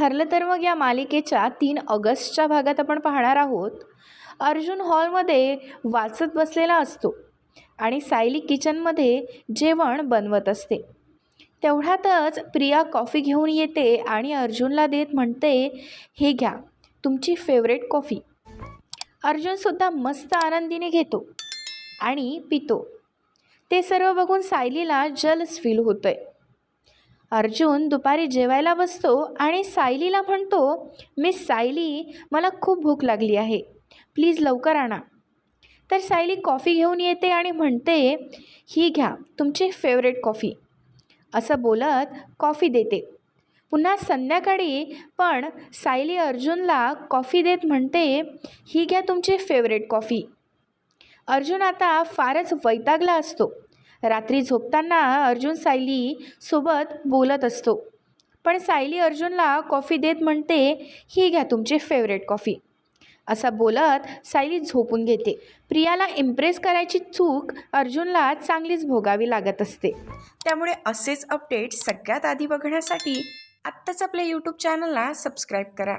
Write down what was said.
ठरलं तर मग या मालिकेच्या तीन ऑगस्टच्या भागात आपण पाहणार आहोत. अर्जुन हॉलमध्ये वाचत बसलेला असतो आणि सायली किचनमध्ये जेवण बनवत असते. तेवढ्यातच प्रिया कॉफी घेऊन येते आणि अर्जुनला देत म्हणते हे घ्या तुमची फेवरेट कॉफी. अर्जुनसुद्धा मस्त आनंदीने घेतो आणि पितो. ते सर्व बघून सायलीला जलस फील आहे अर्जुन दुपारी जेवायला बसतो आणि सायलीला म्हणतो मिस सायली मला खूप भूक लागली आहे. प्लीज लवकर आणा. तर सायली कॉफी घेऊन येते आणि म्हणते ही घ्या तुमची फेवरेट कॉफी. असं बोलत कॉफी देते. पुन्हा संध्याकाळी पण सायली अर्जुनला कॉफी देत म्हणते ही घ्या तुमची फेवरेट कॉफी. अर्जुन आता फारच वैतागला असतो. रात्री झोपताना अर्जुन सायली सोबत बोलत असतो. पण सायली अर्जुनला कॉफी देत म्हणते ही घ्या तुमची फेवरेट कॉफी. असं बोलत सायली झोपून घेते. प्रियाला इम्प्रेस करायची चूक अर्जुनला चांगलीच भोगावी लागत असते. त्यामुळे असेच अपडेट सगळ्यात आधी बघण्यासाठी आत्ताच आपल्या यूट्यूब चॅनलला सबस्क्राईब करा.